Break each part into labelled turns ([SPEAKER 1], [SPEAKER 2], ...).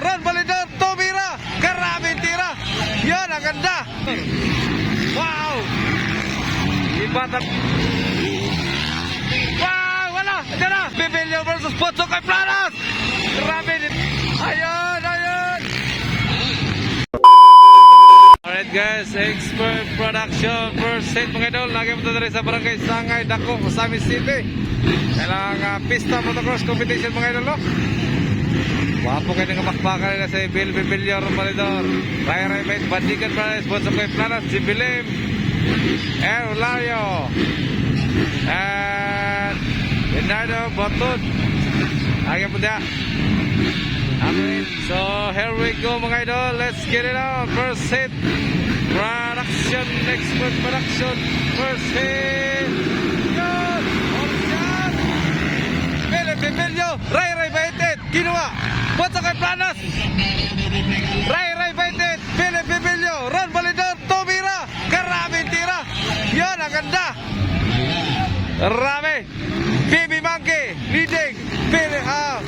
[SPEAKER 1] Ron Balidor, tumira. Karaming tira. Yan, ang ganda. Wow! Iba. Wow! Wala! Ito na! Bibilyo versus Potso kay Planas! Grabe! Ayun! Ayun! Alright guys, expert production first set mga idol. Lagi mo ito sa barangay Sangay, Dako, Osami City. Kailangan uh, pista motocross competition mga idol, no? Wapo kayo ng kapakpakan nila sa Bill Bibilyo Romalidor. Ray Ray Mate, Bandigan Brothers, sponsor kay Planas, si Bilim, Air Lario, and Bernardo Botun. Lagi po dia. Amen. So here we go mga idol. Let's get it on. First hit. Production. Expert production. First hit. Shot. Philip Emilio. Ray Ray Kinuha. Bota kay Planas. Ray Ray Baitet. Philip Emilio. Ron Balidor. Tumira. Karaming tira. Yun. Ang ganda. Rame. Bibi Monkey. Leading. Philip. Ah.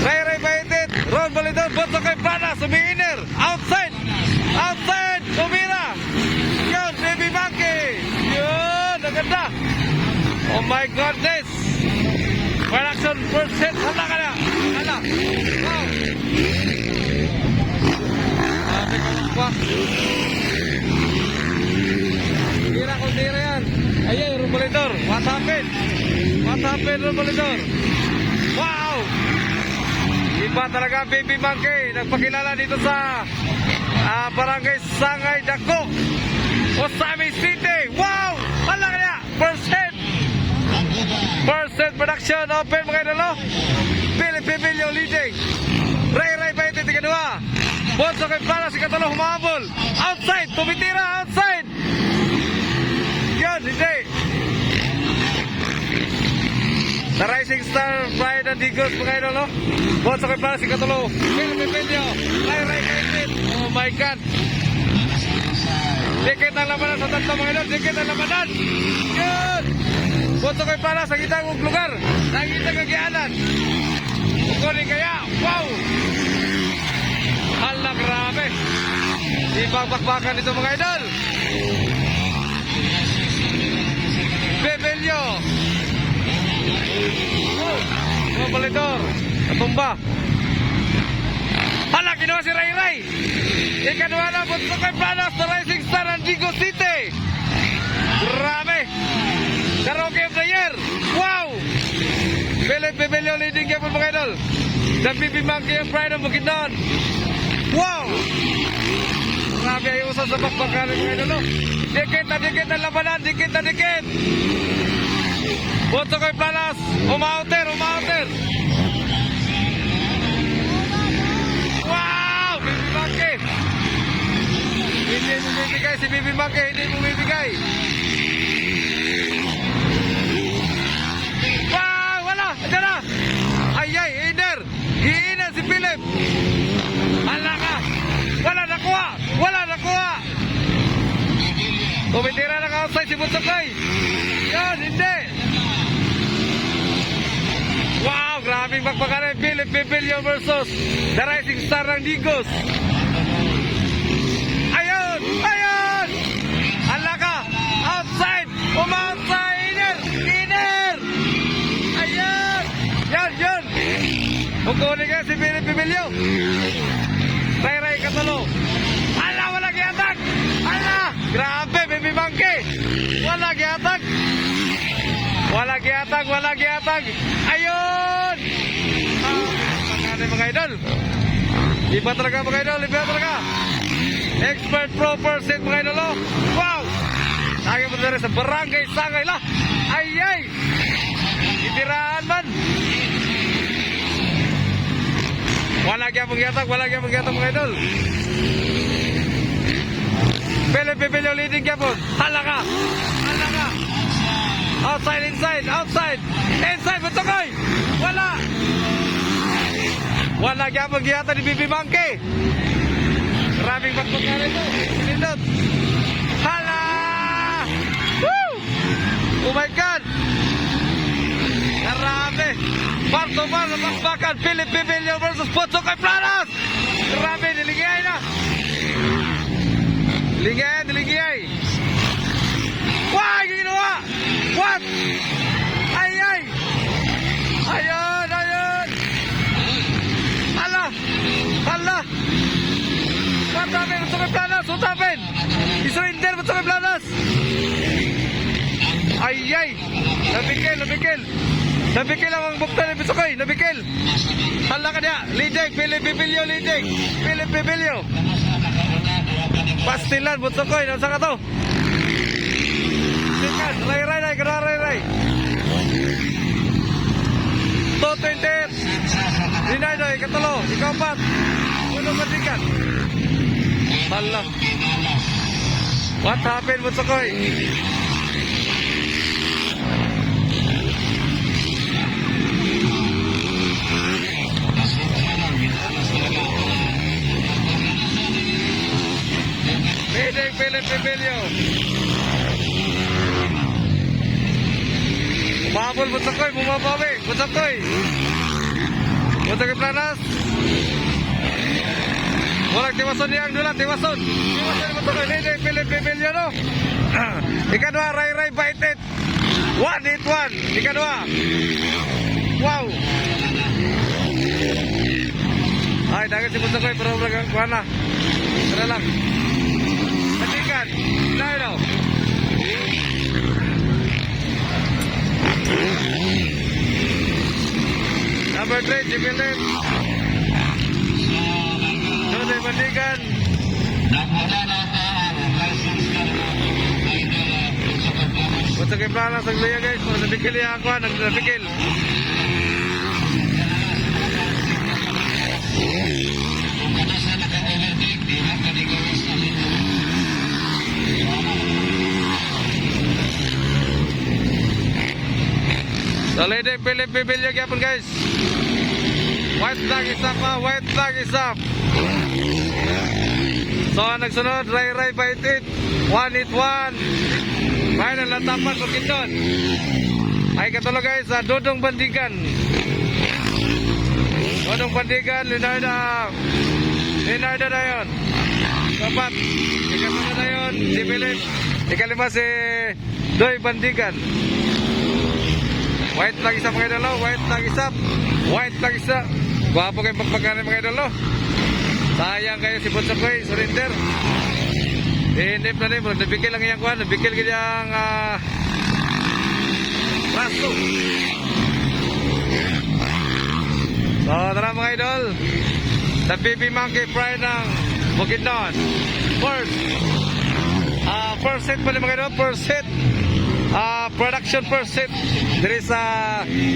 [SPEAKER 1] Ray Ray Baitet. Ron Balidor. Bota kay Planas. Umiinner. Outside. Outside. Tumira. Yun. Bibi Monkey. Yun. Ang ganda. Oh my goodness. Production first hit. Hala ka na. Sabi ko. Tira tira yan. Ayun, Rubalidor. What happened? What happened, Rubalidor? Wow! Iba talaga baby monkey. Nagpakilala dito sa ah, barangay Sangay Dako. Osami City. Wow! Hala ka na. First hit. First set production open mga idolo. Philip Emilio leading. Ray Ray pa yung tigadua. Bonso kay para si Katalo humabol. Outside, tumitira outside. Yan, hindi. The Rising Star Pride and Eagles mga idolo. Bonso kay para si Katalo. Philip Emilio. Ray Ray Kaitin. Oh my God. Dikit ang labanan sa tatlo mga idol. Dikit ang labanan. Yan. Boto kay para sa kitang lugar. Sa kitang kagianan. Kukunin kaya. Wow! Hala, grabe. Ipagbakbakan dito mga idol. Bebelyo. Oh, mga balitor. Natumba. Hala, kinuha si Ray Ray. Ikanuha na, boto kay Planas, the Rising Star, Andigo City. Grabe. Karaoke year. Wow! Philip Bebelio leading game mga idol. The BB Monkey ang pride of Bukidnon. Wow! Grabe ay usan sa bakbakan mga idol. no? Dikit na dikit na labanan. Dikit na dikit. Boto kay Planas. Umauter, umauter. Wow! BB Monkey. Hindi bumibigay si BB Monkey. Hindi bumibigay. Wow! Wala! Diyan na! Ay, ay, Iner! Iiner si Philip! Hala ka! Wala nakuha! Wala nakuha! Tumitira ng outside si Butsukay! Yan, hindi! Wow! Grabing ng Philip Bibilio versus the Rising Star ng Digos! Ayun! Ayun! Hala ka! Outside! Umoutside! Iner! Iner! Ayan! Yan, yan! Kukunin ka si Philip Bibilio. Ray-ray katulo. Ala, wala giatag! Ala! Grabe, baby monkey! Wala giatag! Wala giatag, wala giatag! Ayun! Ah, mga mga idol. Iba talaga mga idol, iba talaga. Expert pro percent mga idol. Wow! Lagi mo rin sa barangay Sangay la. Ay ay! Itiraan man. Wala yatag, wala kaya mong yatag mga idol. Pele Pepelyo leading kaya po. Hala ka! Hala ka! Outside, inside, outside! Inside, Butukoy! Wala! Wala kaya mong yatag ni Bibi Monkey. Maraming na rin ito. Sinindot. Hala! Woo! Oh my God! Karami! Bar to bar na bakbakan. Philip Bibilio versus Potso kay Planas! Dilingay, dilingay. Wah, ginawa! What? Ay, ay! Ayun, ayun! What happened? What's my planas? Isurrender, what's my planas? Ay, ay! Nabikil, nabikil! Nabikil ang bukta ni Bisokoy, nabikil! Hala ka niya! Lidig, Philip Pibilyo, lidig! Pibilyo! Pastilan, Bisokoy, nasa ka to? Sikan, ray, ray, ray, kara, ray, ray! 228! Dinay, day, katulo, ikaw pat! Ano matikan? Hala! What happened, Bisokoy? Lidig, Philip Pibilyo! Umabol, Bisokoy, bumabawi! Bisokoy! Bisokoy planas! Walang tiwason niya ang dulat, tiwason! Tiwason, Bisokoy, lidig, Philip Pibilyo, no? Ikadwa, Ray Ray Baitit! One hit one! Ikadwa! Wow! Ay, dagat si Bisokoy, pero wala na. Tara lang. Tayo daw! Number 3, Jibilin. Doon ay Bandigan. Basta kay plana sa Glia guys, nabikil niya ako, nabikil. Salide, Philip Bibilyo gyapon guys. White flag is up ha, white flag is up. So, nagsunod, Ray Ray Baitit. One hit one. Final na tapat ko kiton. Ay katulog guys, sa Dodong Bandigan. Dodong Bandigan, Leonardo. Leonardo na yun. Kapat. Ikatulog na yun, si Philip. Ikalima si Doy Bandigan. White flag isa mga idolo, white flag isa. White flag isa. Gwapo kayo pagpagkanin mga idolo. Sayang kayo si Bunsokoy, surrender. Inip na rin, nabikil lang iyang kuhan, nabikil kanyang uh, rasto. So, tara mga idol. The Baby Monkey Pride ng Bukidnon. First, uh, first set pa rin mga idol, first set. Ah, production set. Diri sa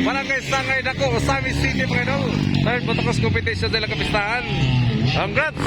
[SPEAKER 1] Barangay Sangay Dako, Osami City mga idol. Third motocross competition dila kapistahan. Congrats!